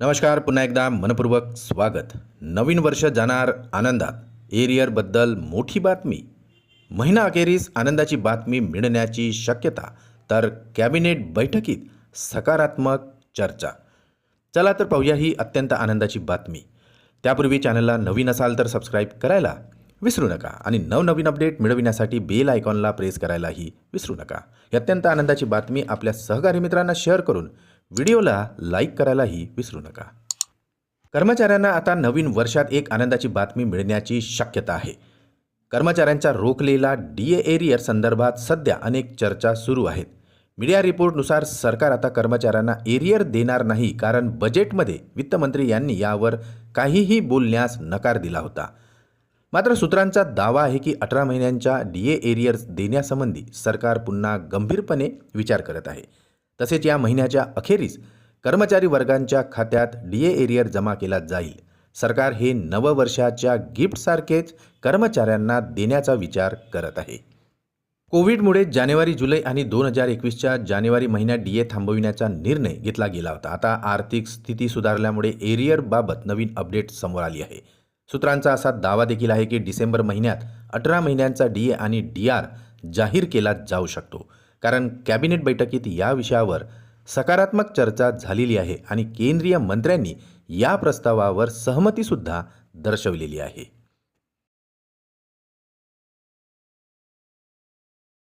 नमस्कार पुन्हा एकदा मनपूर्वक स्वागत. नवीन वर्ष जाणार आनंदात. एरियरबद्दल मोठी बातमी. महिना अखेरीस आनंदाची बातमी मिळण्याची शक्यता. तर कॅबिनेट बैठकीत सकारात्मक चर्चा. चला तर पाहूया ही अत्यंत आनंदाची बातमी. त्यापूर्वी चॅनलला नवीन असाल तर सबस्क्राईब करायला विसरू नका आणि नवनवीन अपडेट मिळविण्यासाठी बेल आयकॉनला प्रेस करायलाही विसरू नका. ही अत्यंत आनंदाची बातमी आपल्या सहकारी मित्रांना शेअर करून व्हिडिओला लाईक करायलाही विसरू नका. कर्मचाऱ्यांना आता नवीन वर्षात एक आनंदाची बातमी मिळण्याची शक्यता आहे. कर्मचाऱ्यांच्या रोखलेला डी एरियर संदर्भात सध्या अनेक चर्चा सुरू आहेत. मीडिया रिपोर्टनुसार सरकार आता कर्मचाऱ्यांना एरियर देणार नाही कारण बजेटमध्ये वित्तमंत्री यांनी यावर काहीही बोलण्यास नकार दिला होता. मात्र सूत्रांचा दावा आहे की अठरा महिन्यांच्या डी ए एरियर्स देण्यासंबंधी सरकार पुन्हा गंभीरपणे विचार करत आहे. तसेच या महिन्याच्या अखेरीस कर्मचारी वर्गांच्या खात्यात डी ए एरियर जमा केला जाईल. सरकार हे नववर्षाच्या गिफ्टसारखेच कर्मचाऱ्यांना देण्याचा विचार करत आहे. कोविडमुळे जानेवारी जुलै आणि दोन हजार एकवीसच्या जानेवारी महिन्यात डी ए थांबविण्याचा निर्णय घेतला गेला होता. आता आर्थिक स्थिती सुधारल्यामुळे एरियरबाबत नवीन अपडेट समोर आली आहे. सूत्रांचा असा दावा देखील आहे की डिसेंबर महिन्यात अठरा महिन्यांचा डी ए आणि डी आर जाहीर केला जाऊ शकतो. कारण कॅबिनेट बैठकीत या विषयावर सकारात्मक चर्चा झालेली आहे आणि केंद्रीय मंत्र्यांनी या प्रस्तावावर सहमतीसुद्धा दर्शवलेली आहे.